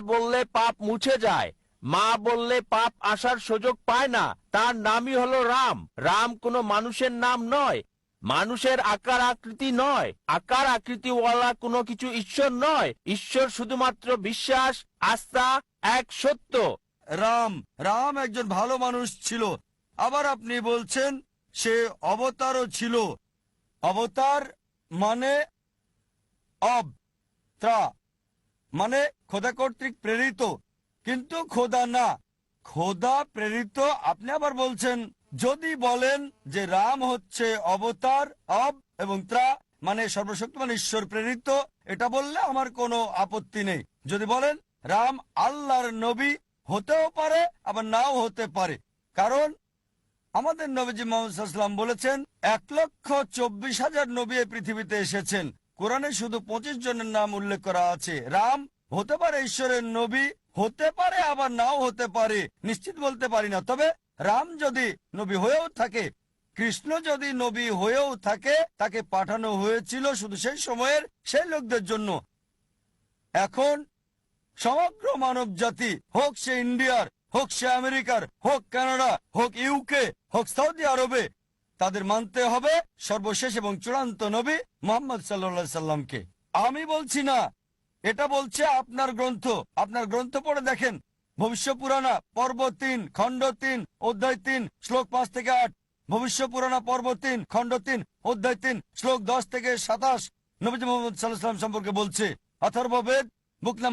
বললে পাপ মুছে যায়, মা বললে পাপ আসার সুযোগ পায় না, তার নামই হলো রাম। রাম কোনো মানুষের নাম নয়, মানুষের আকার আকৃতি নয়, আকার আকৃতিওয়ালা কোনো কিছু ঈশ্বর নয়, ঈশ্বর শুধুমাত্র বিশ্বাস, আস্থা, এক সত্য। রাম রাম একজন ভালো মানুষ ছিল। আবার আপনি বলছেন সে অবতারও ছিল। অবতার মানে অব, ত্রা। মানে খোদা কর্তৃক প্রেরিত। কিন্তু খোদা না। খোদা প্রেরিত, আপনি আবার বলছেন, যদি বলেন যে রাম হচ্ছে অবতার, অব এবং ত্রা মানে সর্বশক্তিমান ঈশ্বর প্রেরিত, এটা বললে আমার কোনো আপত্তি নেই। যদি বলেন রাম আল্লাহর নবী, হতেও পারে, আবার নাও হতে পারে। কারণ আমাদের নবীজি মোহাম্মদ বলেছেন, এক লক্ষ চব্বিশ হাজার নবী পৃথিবীতে এসেছেন। কোরআনে শুধু পঁচিশ জনের নাম উল্লেখ করা আছে। রাম হতে পারে ঈশ্বরের নবী, হতে পারে আবার নাও হতে পারে, নিশ্চিত বলতে পারি না। তবে রাম যদি নবী হয়েও থাকে, কৃষ্ণ যদি নবী হয়েও থাকে, তাকে পাঠানো হয়েছিল শুধু সেই সময়ের সেই লোকদের জন্য। এখন সমগ্র মানব জাতি, হোক সে ইন্ডিয়ার, হোক সে আমেরিকার, হোক কানাডা, হোক ইউকে, হোক সৌদি আরবে তাদের মানতে হবে সর্বশেষ এবং চূড়ান্ত নবী মোহাম্মদ সাল্লা সাল্লামকে। আমি বলছি না, এটা বলছে আপনার গ্রন্থ। আপনার গ্রন্থ পড়ে দেখেন, ভবিষ্য পুরানা পর্ব তিন, খণ্ড তিন, অধ্যায় তিন, শ্লোক পাঁচ থেকে আট। ভবিষ্য পুরানা পর্ব তিন, খণ্ড তিন, অধ্যায় তিন, শ্লোক দশ থেকে সাতাশ নবীজ মোহাম্মদ সাল্লাহ সাল্লাম সম্পর্কে বলছে। অথর্ববেদ, বুক নাম্বার